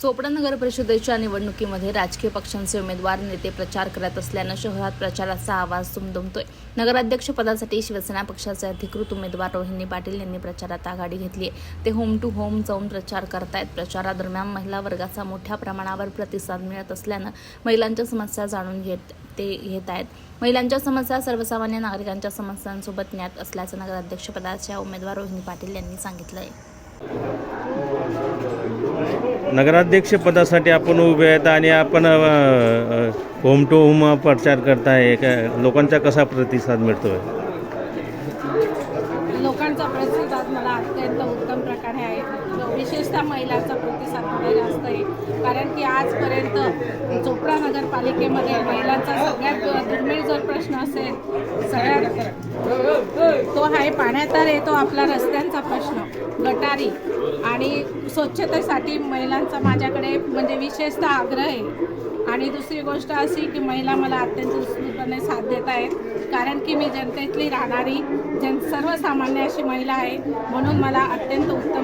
चोपडा नगर परिषदेच्या निवडणुकीमध्ये राजकीय पक्षांचे उमेदवार नेते प्रचार करत असल्यानं शहरात प्रचाराचा आवाज दुमदुमतोय नगराध्यक्षपदासाठी शिवसेना पक्षाचे अधिकृत उमेदवार रोहिणी पाटील यांनी प्रचारात आघाडी घेतली आहे. ते होम टू होम जाऊन प्रचार करतायत. प्रचारादरम्यान महिला वर्गाचा मोठ्या प्रमाणावर प्रतिसाद मिळत असल्यानं महिलांच्या समस्या जाणून घेत ते घेत आहेत महिलांच्या समस्या सर्वसामान्य नागरिकांच्या समस्यांसोबत ज्ञात असल्याचं नगराध्यक्षपदाच्या उमेदवार रोहिणी पाटील यांनी सांगितलं आहे नगराध्यक्ष पदासाठी आपण उभे आहेत आणि आपण होम टू होम प्रचार करताय. का- लोकांचा कसा प्रतिसाद मिळतोय? लोकांचा प्रतिसाद मला अत्यंत उत्तम प्रकारे आहे. विशेषतः महिलांचा प्रतिसाद मला जास्त आहे. कारण की आजपर्यंत चोपडा नगरपालिकेमध्ये महिलांचा सगळ्यात दुर्मिळ जर प्रश्न असेल सगळ्यात तो आहे पाण्याचा येतो आपला रस्त्यांचा प्रश्न. गटारी आणि स्वच्छतेसाठी महिलांचा माझ्याकडे म्हणजे विशेषतः आग्रह आहे. आणि दुसरी गोष्ट अशी की महिला मला अत्यंत उत्स्फूर्तपणे साथ देत आहेत. कारण की मी जनतेतली राहणारी जन सर्वसामान्य अशी महिला आहे. म्हणून मला अत्यंत उत्तम